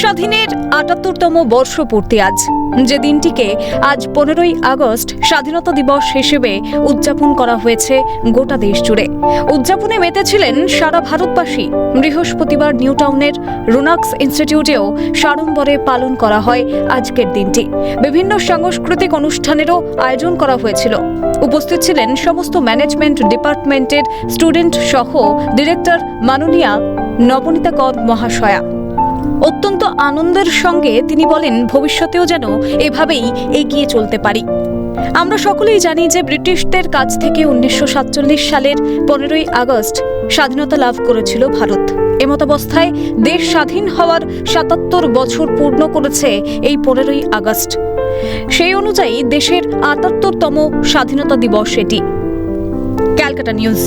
স্বাধীনের আটাত্তরতম বর্ষপূর্তি আজ, যে দিনটিকে আজ পনেরোই আগস্ট স্বাধীনতা দিবস হিসেবে উদযাপন করা হয়েছে গোটা দেশ জুড়ে। উদযাপনে মেতেছিলেন সারা ভারতবাসী। বৃহস্পতিবার নিউ টাউনের রুনাক্স ইনস্টিটিউটেও সাড়ম্বরে পালন করা হয় আজকের দিনটি। বিভিন্ন সাংস্কৃতিক অনুষ্ঠানেরও আয়োজন করা হয়েছিল। উপস্থিত ছিলেন সমস্ত ম্যানেজমেন্ট ডিপার্টমেন্টের স্টুডেন্ট সহ ডিরেক্টর মাননীয়া নবনীতা কর মহাশয়া। অত্যন্ত আনন্দের সঙ্গে তিনি বলেন, ভবিষ্যতেও যেন এভাবেই এগিয়ে চলতে পারি। আমরা সকলেই জানি যে ব্রিটিশদের কাছ থেকে উনিশশো সাতচল্লিশ সালের পনেরোই আগস্ট স্বাধীনতা লাভ করেছিল ভারত। এমতাবস্থায় দেশ স্বাধীন হওয়ার সাতাত্তর বছর পূর্ণ করেছে এই পনেরোই আগস্ট। সেই অনুযায়ী দেশের আটাত্তরতম স্বাধীনতা দিবস এটি। ক্যালকাটা নিউজ।